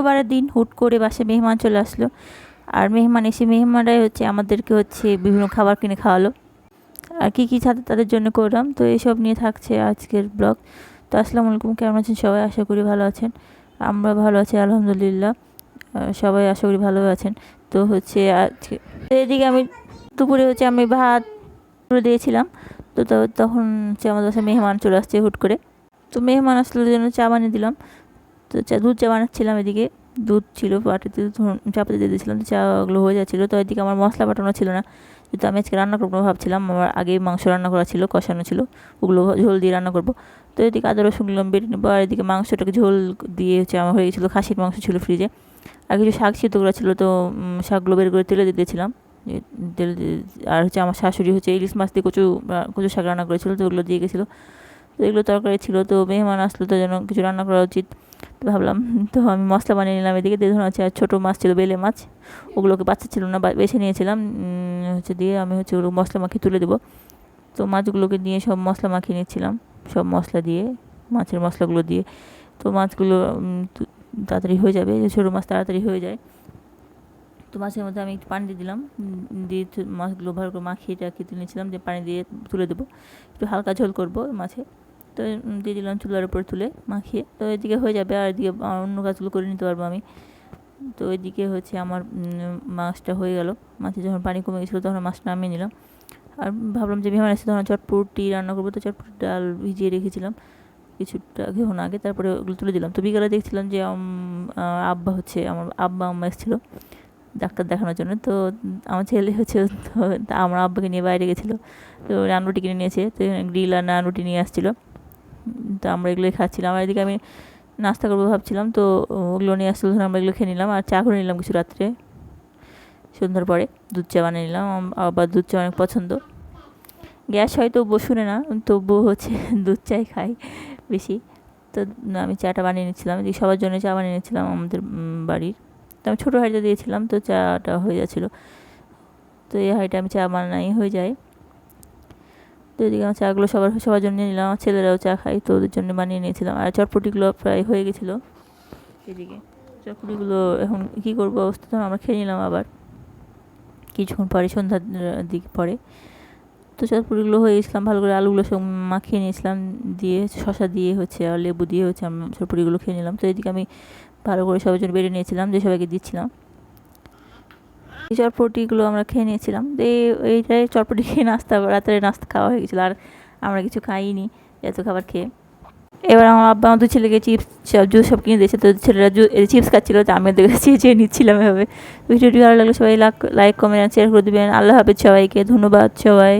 শুক্রবারের দিন হুট করে বাসে মেহমান চলে আসলো। আর মেহমান এসে মেহমানরাই হচ্ছে আমাদেরকে হচ্ছে বিভিন্ন খাবার কিনে খাওয়ালো। আর কী কী সাথে তাদের জন্য করলাম, তো এইসব নিয়ে থাকছে আজকের ব্লগ। তো আসসালামু আলাইকুম, কেমন আছেন সবাই? আশা করি ভালো আছেন। আমরা ভালো আছি, আলহামদুলিল্লাহ। সবাই আশা করি ভালো আছেন। তো হচ্ছে আজকে এদিকে আমি দুপুরে হচ্ছে আমি ভাত করে দিয়েছিলাম। তো তো- তখন হচ্ছে আমাদের বাসায় মেহমান চলে আসছে হুট করে। তো মেহমান আসলে জন্য চা বানিয়ে দিলাম। তো চা, দুধ চা বানাচ্ছিলাম এদিকে। দুধ ছিল বাটিতে চাপাতে দিয়ে দিয়েছিলাম, তো চাগুলো হয়ে যাচ্ছিল। তো এদিকে আমার মশলা বাটানো ছিল না, যেহেতু আমি আজকে রান্না করব ভাবছিলাম। আমার আগে মাংস রান্না করা ছিল, কষানো ছিল, ওগুলো ঝোল দিয়ে রান্না করব। তো এদিকে আদা রসুনগুলো বেটে নেব, আর এদিকে মাংসটাকে ঝোল দিয়ে হচ্ছে আমার হয়ে গেছিল, খাসির মাংস ছিল ফ্রিজে আর কিছু শাক সিদ্ধ করা ছিল, তো শাকগুলো বের করে তেলে দিয়ে দিয়েছিলাম। তেল আর হচ্ছে আমার শাশুড়ি হচ্ছে ইলিশ মাছ দিয়ে কচু কচু শাক রান্না করেছিল, তো ওগুলো দিয়ে গেছিল। তো এগুলো তরকারি ছিল, তো মেহমান আসলো, তো যেন কিছু রান্না করা উচিত। তো ভাবলাম, তো আমি মশলা বানিয়ে নিলাম এদিকে। দিয়ে ধরুন হচ্ছে আর ছোটো মাছ ছিল, বেলে মাছ। ওগুলোকে বাচ্চা ছিল না বেছে নিয়েছিলাম। হচ্ছে দিয়ে আমি হচ্ছে ওগুলো মশলা মাখিয়ে তুলে দেবো। তো মাছগুলোকে দিয়ে সব মশলা মাখিয়ে নিচ্ছিলাম। সব মশলা দিয়ে, মাছের মশলাগুলো দিয়ে। তো মাছগুলো তাড়াতাড়ি হয়ে যাবে ছোটো মাছ তাড়াতাড়ি হয়ে যায়। তো মাছের মধ্যে আমি একটু পানি দিয়ে দিলাম। দিয়ে মাছগুলো ভালো করে মাখিয়ে টাখিয়ে তুলে নিয়েছিলাম যে পানি দিয়ে তুলে দেবো। একটু হালকা ঝোল করব মাছে। তো দিয়ে দিলাম চুলার উপর তুলে মাখিয়ে। তো এদিকে হয়ে যাবে আর এদিকে অন্য কাজগুলো করে নিতে পারব আমি। তো এদিকে হচ্ছে আমার মাছটা হয়ে গেল। মাছে যখন পানি কমে গেছিল তখন মাছটা নামিয়ে নিলাম। আর ভাবলাম যে বিমান এসে তখন চটপটি রান্না করব, তো চটপটি ডাল ভিজিয়ে রেখেছিলাম। কিছুটা ঘেউন আগে, তারপরে ওগুলো তুলে দিলাম। তো বিকালে দেখছিলাম যে আব্বা হচ্ছে আমার আব্বা আম্মা এসেছিল ডাক্তার দেখানোর জন্য। তো, আমার ছেলে হচ্ছে আমার আব্বাকে নিয়ে বাইরে গেছিল। তো নানরুটি কিনে নিয়েছে। তো গ্রিল আর নানরুটি নিয়ে আসছিল। তো আমরা এগুলোই খাচ্ছিলাম। আর এদিকে আমি নাস্তা করব ভাবছিলাম, তো ওগুলো নিয়ে আসছিল তখন আমরা এগুলো খেয়ে নিলাম। আর চা করে নিলাম কিছু রাত্রে। সন্ধ্যার পরে দুধ চা বানিয়ে নিলাম। আবার দুধ চা অনেক পছন্দ। গ্যাস হয় হয়তো বসুনে না, তবুও হচ্ছে দুধ চাই খাই বেশি। তো আমি চাটা বানিয়ে নিচ্ছিলাম। এদিকে সবার জন্য চা বানিয়ে নিচ্ছিলাম আমাদের বাড়ির। তো আমি ছোটো হাঁড়িটা দিয়েছিলাম, তো চাটা হয়ে যাচ্ছিল। তো এই হাঁড়িটা আমি চা বানাই, হয়ে যায়। তো এদিকে আমার চাগুলো সবার সবার জন্য নিয়ে নিলাম। আমার ছেলেরাও চা খায়, তো ওদের জন্য বানিয়ে নিয়েছিলাম। আর চটপটিগুলো প্রায় হয়ে গেছিল। এদিকে চটপটিগুলো এখন কী করব অবস্থা তখন আমরা খেয়ে নিলাম আবার। কিছুক্ষণ পরে সন্ধ্যার দিক পরে। তো চটপটিগুলো হয়ে গেছিলাম, ভালো করে আলুগুলো সব মাখিয়ে নিয়েছিলাম। দিয়ে শশা দিয়ে হচ্ছে আর লেবু দিয়ে হচ্ছে আমি চটপটিগুলো খেয়ে নিলাম। তো এদিকে আমি ভালো করে সবার জন্য বেড়ে নিয়েছিলাম, যে সবাইকে দিচ্ছিলাম। এই চটপটিগুলো আমরা খেয়ে নিয়েছিলাম। তো এই- এইটাই চটপটি খেয়ে নাস্তা রাতের নাস্তা খাওয়া হয়ে গেছিল আর আমরা কিছু খাইনি এত খাবার খেয়ে। এবার আমার আব্বা আমার দু ছেলেকে চিপস জুস সব কিনে দিয়েছে। তো ছেলেরা চিপস খাচ্ছিলো, তো আমি ওদের কাছে চেয়ে নিচ্ছিলাম এভাবে। ভিডিওটি ভালো লাগলে সবাই লাইক কমেন্ট শেয়ার করে দেবেন। আল্লাহ হাফেজ সবাইকে, ধন্যবাদ সবাই।